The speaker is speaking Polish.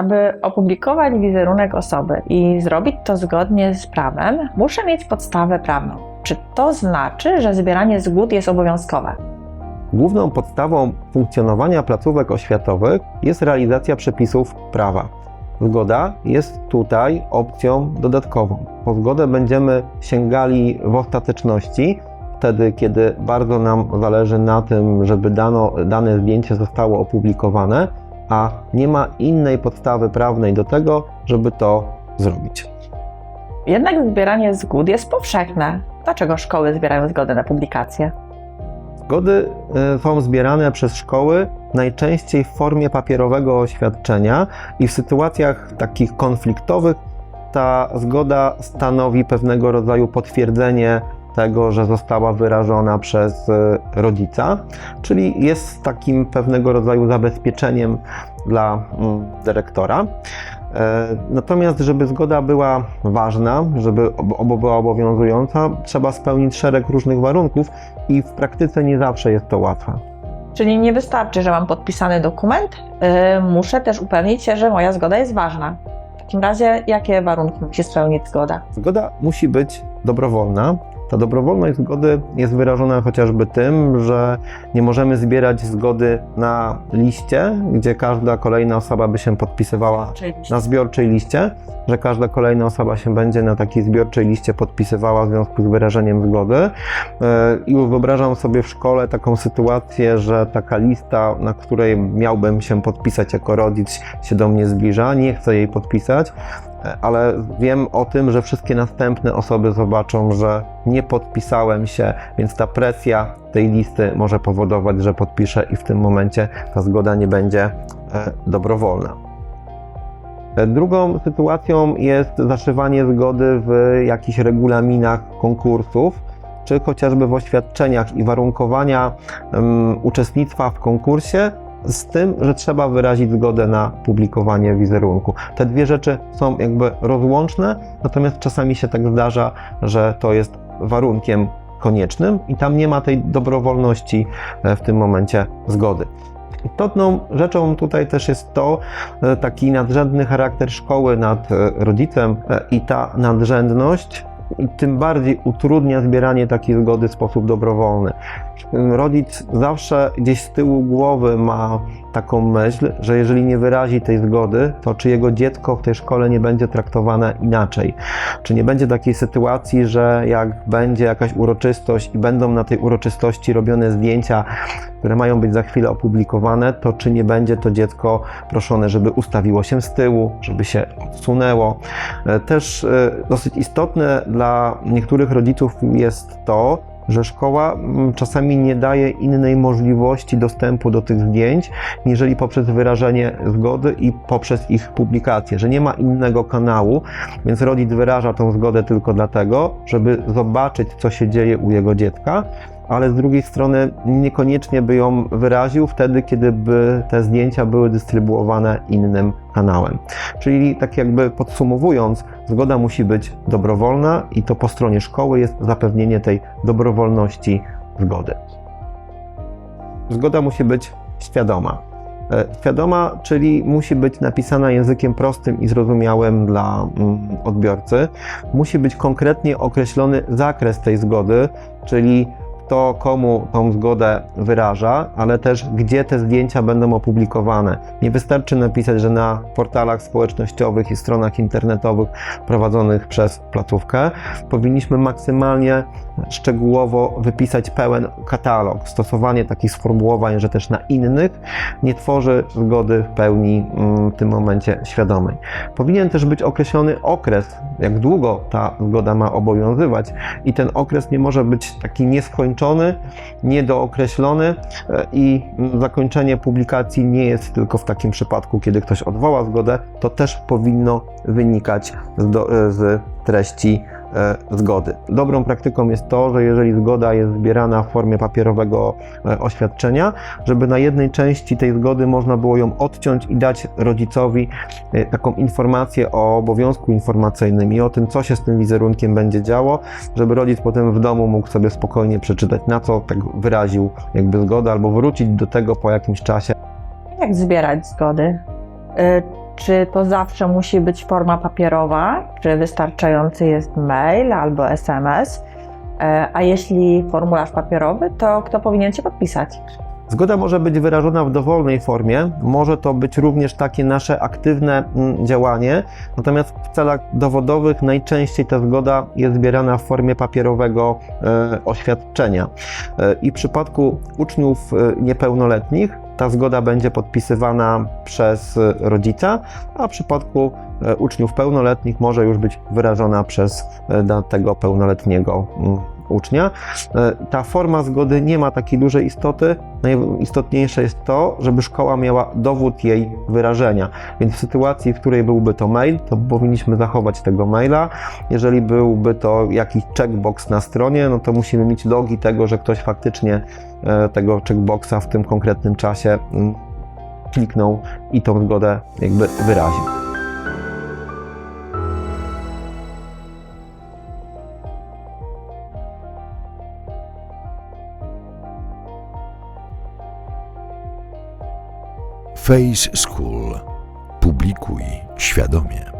aby opublikować wizerunek osoby i zrobić to zgodnie z prawem, muszę mieć podstawę prawną. Czy to znaczy, że zbieranie zgód jest obowiązkowe? Główną podstawą funkcjonowania placówek oświatowych jest realizacja przepisów prawa. Zgoda jest tutaj opcją dodatkową. Po zgodę będziemy sięgali w ostateczności, wtedy kiedy bardzo nam zależy na tym, żeby dano, dane zdjęcie zostało opublikowane, a nie ma innej podstawy prawnej do tego, żeby to zrobić. Jednak zbieranie zgód jest powszechne. Dlaczego szkoły zbierają zgodę na publikację? Zgody y, są zbierane przez szkoły najczęściej w formie papierowego oświadczenia i w sytuacjach takich konfliktowych ta zgoda stanowi pewnego rodzaju potwierdzenie tego, że została wyrażona przez y, rodzica, czyli jest takim pewnego rodzaju zabezpieczeniem dla mm, dyrektora. E, Natomiast, żeby zgoda była ważna, żeby ob- obo była obowiązująca, trzeba spełnić szereg różnych warunków i w praktyce nie zawsze jest to łatwe. Czyli nie wystarczy, że mam podpisany dokument, yy, muszę też upewnić się, że moja zgoda jest ważna. W takim razie, jakie warunki musi spełnić zgoda? Zgoda musi być dobrowolna. Ta dobrowolność zgody jest wyrażona chociażby tym, że nie możemy zbierać zgody na liście, gdzie każda kolejna osoba by się podpisywała na zbiorczej liście, że każda kolejna osoba się będzie na takiej zbiorczej liście podpisywała w związku z wyrażeniem zgody. E, I już wyobrażam sobie w szkole taką sytuację, że taka lista, na której miałbym się podpisać jako rodzic, się do mnie zbliża. Nie chcę jej podpisać, ale wiem o tym, że wszystkie następne osoby zobaczą, że nie podpisałem się, więc ta presja tej listy może powodować, że podpiszę i w tym momencie ta zgoda nie będzie e, dobrowolna. Drugą sytuacją jest zaszywanie zgody w jakichś regulaminach konkursów, czy chociażby w oświadczeniach i warunkowania em, uczestnictwa w konkursie z tym, że trzeba wyrazić zgodę na publikowanie wizerunku. Te dwie rzeczy są jakby rozłączne, natomiast czasami się tak zdarza, że to jest warunkiem koniecznym i tam nie ma tej dobrowolności e, w tym momencie zgody. Istotną rzeczą tutaj też jest to, e, taki nadrzędny charakter szkoły nad e, rodzicem i ta nadrzędność tym bardziej utrudnia zbieranie takiej zgody w sposób dobrowolny. Rodzic zawsze gdzieś z tyłu głowy ma taką myśl, że jeżeli nie wyrazi tej zgody, to czy jego dziecko w tej szkole nie będzie traktowane inaczej. Czy nie będzie takiej sytuacji, że jak będzie jakaś uroczystość i będą na tej uroczystości robione zdjęcia, które mają być za chwilę opublikowane, to czy nie będzie to dziecko proszone, żeby ustawiło się z tyłu, żeby się odsunęło. E, Też e, dosyć istotne dla niektórych rodziców jest to, że szkoła mm, czasami nie daje innej możliwości dostępu do tych zdjęć, niżeli poprzez wyrażenie zgody i poprzez ich publikację, że nie ma innego kanału, więc rodzic wyraża tą zgodę tylko dlatego, żeby zobaczyć, co się dzieje u jego dziecka, ale z drugiej strony niekoniecznie by ją wyraził wtedy, kiedy by te zdjęcia były dystrybuowane innym kanałem. Czyli tak jakby podsumowując, zgoda musi być dobrowolna i to po stronie szkoły jest zapewnienie tej dobrowolności zgody. Zgoda musi być świadoma. E, Świadoma, czyli musi być napisana językiem prostym i zrozumiałym dla mm, odbiorcy. Musi być konkretnie określony zakres tej zgody, czyli kto komu tą zgodę wyraża, ale też gdzie te zdjęcia będą opublikowane. Nie wystarczy napisać, że na portalach społecznościowych i stronach internetowych prowadzonych przez placówkę. Powinniśmy maksymalnie szczegółowo wypisać pełen katalog. Stosowanie takich sformułowań, że też na innych, nie tworzy zgody w pełni mm, w tym momencie świadomej. Powinien też być określony okres, jak długo ta zgoda ma obowiązywać, i ten okres nie może być taki nieskończony, niedookreślony e, i zakończenie publikacji nie jest tylko w takim przypadku, kiedy ktoś odwoła zgodę, to też powinno wynikać z, do, e, z treści zgody. Dobrą praktyką jest to, że jeżeli zgoda jest zbierana w formie papierowego e, oświadczenia, żeby na jednej części tej zgody można było ją odciąć i dać rodzicowi e, taką informację o obowiązku informacyjnym i o tym, co się z tym wizerunkiem będzie działo, żeby rodzic potem w domu mógł sobie spokojnie przeczytać, na co tak wyraził jakby zgodę, albo wrócić do tego po jakimś czasie. Jak zbierać zgody? Czy to zawsze musi być forma papierowa, czy wystarczający jest mail albo SMS? E, A jeśli formularz papierowy, to kto powinien się podpisać? Zgoda może być wyrażona w dowolnej formie, może to być również takie nasze aktywne mm, działanie, natomiast w celach dowodowych najczęściej ta zgoda jest zbierana w formie papierowego e, oświadczenia. E, I w przypadku uczniów e, niepełnoletnich ta zgoda będzie podpisywana przez rodzica, a w przypadku uczniów pełnoletnich może już być wyrażona przez tego pełnoletniego mm, ucznia. E, Ta forma zgody nie ma takiej dużej istoty. Najistotniejsze jest to, żeby szkoła miała dowód jej wyrażenia. Więc w sytuacji, w której byłby to mail, to powinniśmy zachować tego maila. Jeżeli byłby to jakiś checkbox na stronie, no to musimy mieć logi tego, że ktoś faktycznie e, tego checkboxa w tym konkretnym czasie mm, kliknął i tą zgodę jakby wyraził. Face School. Publikuj świadomie.